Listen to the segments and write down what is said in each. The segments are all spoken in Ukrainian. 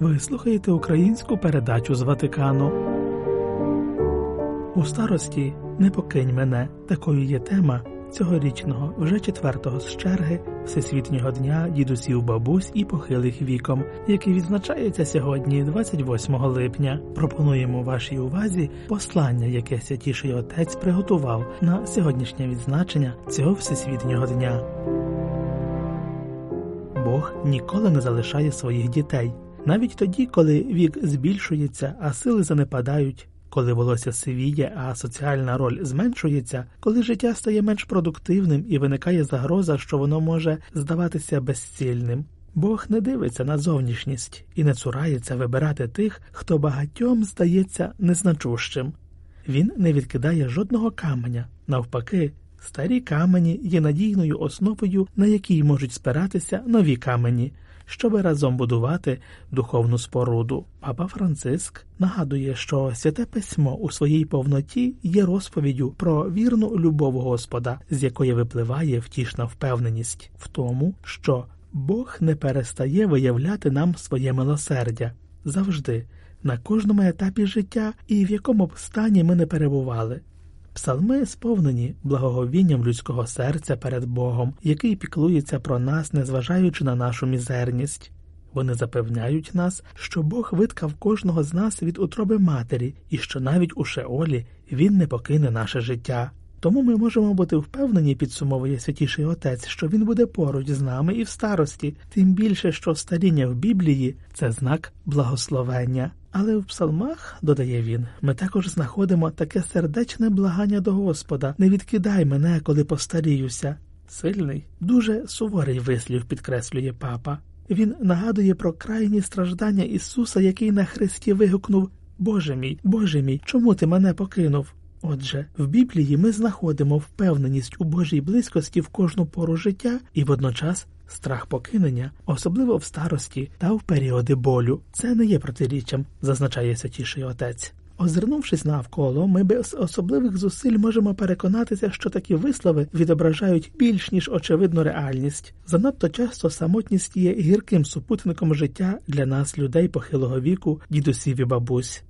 Ви слухаєте українську передачу з Ватикану. У старості не покинь мене. Такою є тема цьогорічного, вже четвертого з черги Всесвітнього дня дідусів бабусь і похилих віком, який відзначається сьогодні, 28 липня. Пропонуємо вашій увазі послання, яке святіший отець приготував на сьогоднішнє відзначення цього всесвітнього дня. Бог ніколи не залишає своїх дітей, навіть тоді, коли вік збільшується, а сили занепадають, коли волосся сивіє, а соціальна роль зменшується, коли життя стає менш продуктивним і виникає загроза, що воно може здаватися безцільним. Бог не дивиться на зовнішність і не цурається вибирати тих, хто багатьом здається незначущим. Він не відкидає жодного каменя, навпаки, старі камені є надійною основою, на якій можуть спиратися нові камені, щоб разом будувати духовну споруду. Папа Франциск нагадує, що святе письмо у своїй повноті є розповіддю про вірну любов Господа, з якої випливає втішна впевненість в тому, що Бог не перестає виявляти нам своє милосердя завжди, на кожному етапі життя і в якому б стані ми не перебували. Псалми сповнені благоговінням людського серця перед Богом, який піклується про нас, незважаючи на нашу мізерність. Вони запевняють нас, що Бог виткав кожного з нас від утроби матері, і що навіть у Шеолі Він не покине наше життя. Тому ми можемо бути впевнені, підсумовує святіший отець, що він буде поруч з нами і в старості, тим більше, що старіння в Біблії це знак благословення. Але в псалмах, додає він, ми також знаходимо таке сердечне благання до Господа не відкидай мене, коли постаріюся. Сильний, дуже суворий вислів підкреслює папа. Він нагадує про крайні страждання Ісуса, який на хресті вигукнув Боже мій, Боже мій, чому ти мене покинув? Отже, в Біблії ми знаходимо впевненість у Божій близькості в кожну пору життя і водночас страх покинення, особливо в старості та в періоди болю. Це не є протиріччям, зазначає святіший отець. Озирнувшись навколо, ми без особливих зусиль можемо переконатися, що такі вислови відображають більш ніж очевидну реальність. Занадто часто самотність є гірким супутником життя для нас, людей похилого віку, дідусів і бабусь.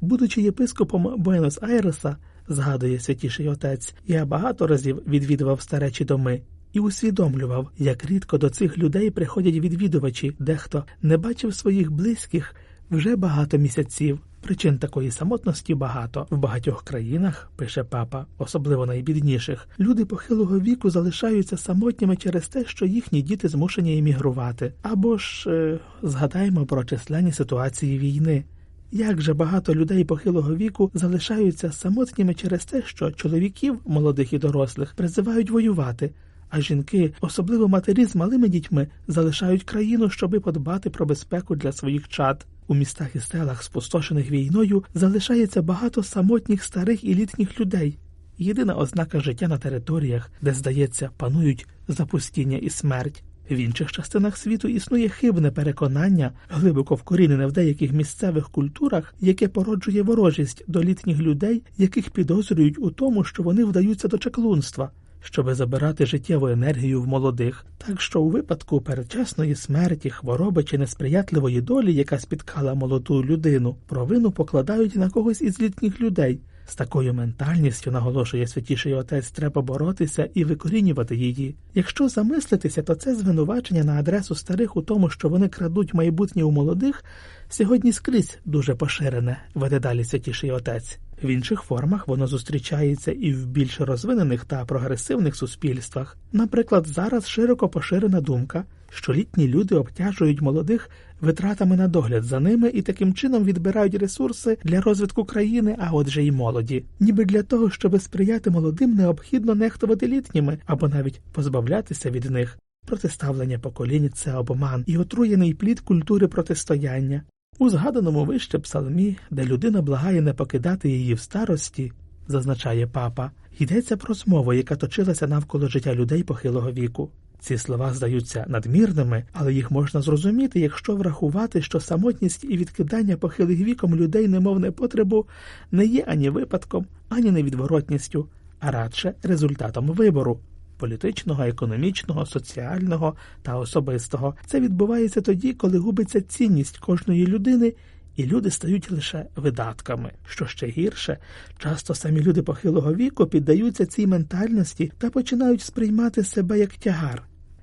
Будучи єпископом Буенос Айреса, згадує святіший отець, я багато разів відвідував старечі доми і усвідомлював, як рідко до цих людей приходять відвідувачі, дехто не бачив своїх близьких вже багато місяців. Причин такої самотності багато в багатьох країнах, пише папа, особливо найбідніших. Люди похилого віку залишаються самотніми через те, що їхні діти змушені емігрувати. Або ж е, згадаємо про численні ситуації війни. Як же багато людей похилого віку залишаються самотніми через те, що чоловіків, молодих і дорослих, призивають воювати, а жінки, особливо матері з малими дітьми, залишають країну, щоби подбати про безпеку для своїх чад. У містах і селах, спустошених війною, залишається багато самотніх старих і літніх людей. Єдина ознака життя на територіях, де, здається, панують запустіння і смерть. В інших частинах світу існує хибне переконання, глибоко вкорінене в деяких місцевих культурах, яке породжує ворожість до літніх людей, яких підозрюють у тому, що вони вдаються до чаклунства, щоби забирати життєву енергію в молодих. Так що у випадку передчасної смерті, хвороби чи несприятливої долі, яка спіткала молоду людину, провину покладають на когось із літніх людей. З такою ментальністю, наголошує святіший отець, треба боротися і викорінювати її. Якщо замислитися, то це звинувачення на адресу старих у тому, що вони крадуть майбутнє у молодих, сьогодні скрізь дуже поширене, веде далі святіший отець. В інших формах воно зустрічається і в більш розвинених та прогресивних суспільствах. Наприклад, зараз широко поширена думка, що літні люди обтяжують молодих витратами на догляд за ними і таким чином відбирають ресурси для розвитку країни, а отже й молоді. Ніби для того, щоб сприяти молодим, необхідно нехтувати літніми або навіть позбавлятися від них. Протиставлення поколінь це обман і отруєний плід культури протистояння. У згаданому вище псалмі, де людина благає не покидати її в старості, зазначає папа, йдеться про змову, яка точилася навколо життя людей похилого віку. Ці слова здаються надмірними, але їх можна зрозуміти, якщо врахувати, що самотність і відкидання похилих віком людей, немов непотребу, не є ані випадком, ані невідворотністю, а радше результатом вибору. Політичного, економічного, соціального та особистого. Це відбувається тоді, коли губиться цінність кожної людини. І люди стають лише видатками. Що ще гірше, часто самі люди похилого віку піддаються цій ментальності та починають сприймати себе як тягар.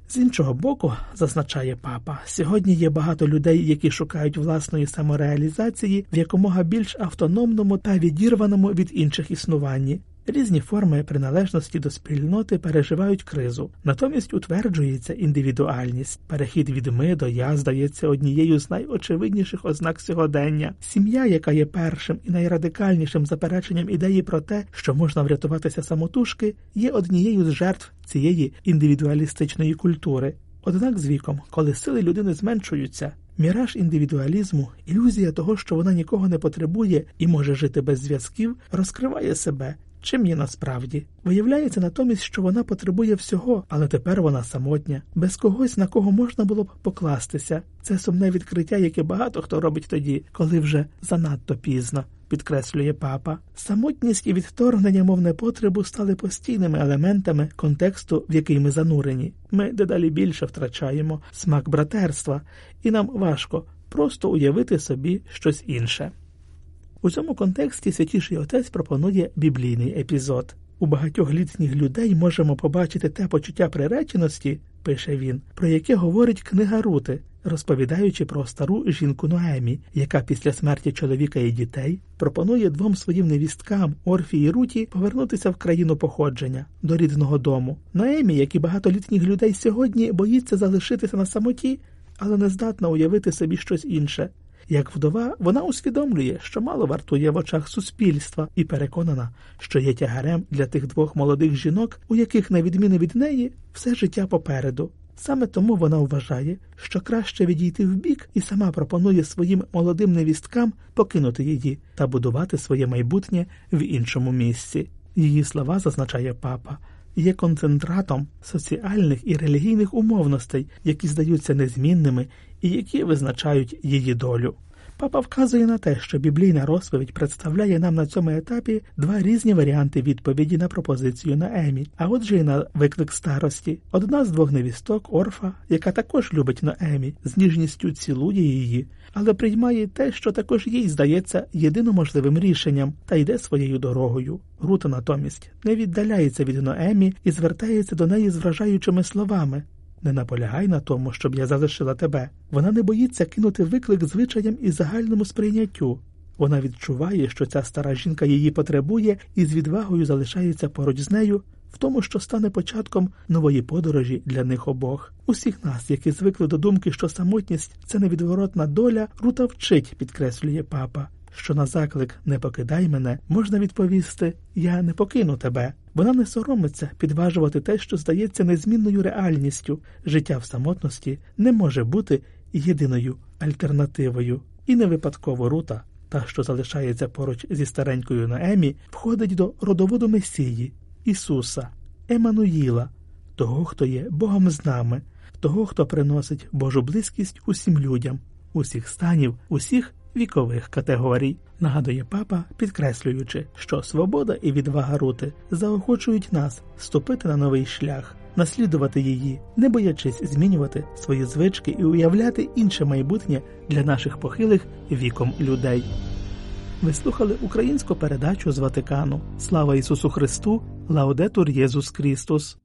З іншого боку, зазначає папа, сьогодні є багато людей, які шукають власної самореалізації в якомога більш автономному та відірваному від інших існуванні. Різні форми приналежності до спільноти переживають кризу, натомість утверджується індивідуальність. Перехід від ми до я здається однією з найочевидніших ознак сьогодення. Сім'я, яка є першим і найрадикальнішим запереченням ідеї про те, що можна врятуватися самотужки, є однією з жертв цієї індивідуалістичної культури. Однак з віком, коли сили людини зменшуються, міраж індивідуалізму, ілюзія того, що вона нікого не потребує і може жити без зв'язків, розкриває себе. Чим є насправді виявляється натомість, що вона потребує всього, але тепер вона самотня, без когось на кого можна було б покластися. Це сумне відкриття, яке багато хто робить тоді, коли вже занадто пізно. Підкреслює папа, самотність і відторгнення, мов непотребу, стали постійними елементами контексту, в який ми занурені. Ми дедалі більше втрачаємо смак братерства, і нам важко просто уявити собі щось інше. У цьому контексті святіший отець пропонує біблійний епізод. У багатьох літніх людей можемо побачити те почуття приреченості, пише він, про яке говорить книга Рути, розповідаючи про стару жінку Ноемі, яка після смерті чоловіка і дітей пропонує двом своїм невісткам Орфі і Руті повернутися в країну походження до рідного дому. Ноемі, як і багато літніх людей сьогодні, боїться залишитися на самоті, але не здатна уявити собі щось інше. Як вдова, вона усвідомлює, що мало вартує в очах суспільства, і переконана, що є тягарем для тих двох молодих жінок, у яких, на відміну від неї, все життя попереду. Саме тому вона вважає, що краще відійти вбік і сама пропонує своїм молодим невісткам покинути її та будувати своє майбутнє в іншому місці. Її слова зазначає папа. Є концентратом соціальних і релігійних умовностей, які здаються незмінними і які визначають її долю. Папа вказує на те, що біблійна розповідь представляє нам на цьому етапі два різні варіанти відповіді на пропозицію на Емі, а отже, й на виклик старості. Одна з двох невісток, Орфа, яка також любить Ноемі, з ніжністю цілує її, але приймає те, що також їй здається єдино можливим рішенням, та йде своєю дорогою. Рута натомість не віддаляється від Ноемі і звертається до неї з вражаючими словами. Не наполягай на тому, щоб я залишила тебе. Вона не боїться кинути виклик звичаям і загальному сприйняттю. Вона відчуває, що ця стара жінка її потребує і з відвагою залишається поруч з нею в тому, що стане початком нової подорожі для них обох. Усіх нас, які звикли до думки, що самотність це невідворотна доля, рута вчить, підкреслює папа що на заклик не покидай мене, можна відповісти Я не покину тебе. Вона не соромиться підважувати те, що здається незмінною реальністю. Життя в самотності не може бути єдиною альтернативою. І не випадково рута, та, що залишається поруч зі старенькою Наемі, входить до родоводу Месії, Ісуса, Еммануїла, того, хто є Богом з нами, того, хто приносить Божу близькість усім людям, усіх станів, усіх вікових категорій, нагадує папа, підкреслюючи, що свобода і відвага рути заохочують нас ступити на новий шлях, наслідувати її, не боячись змінювати свої звички і уявляти інше майбутнє для наших похилих віком людей. Ви слухали українську передачу з Ватикану. Слава Ісусу Христу, Лаудетур Єсус Христос!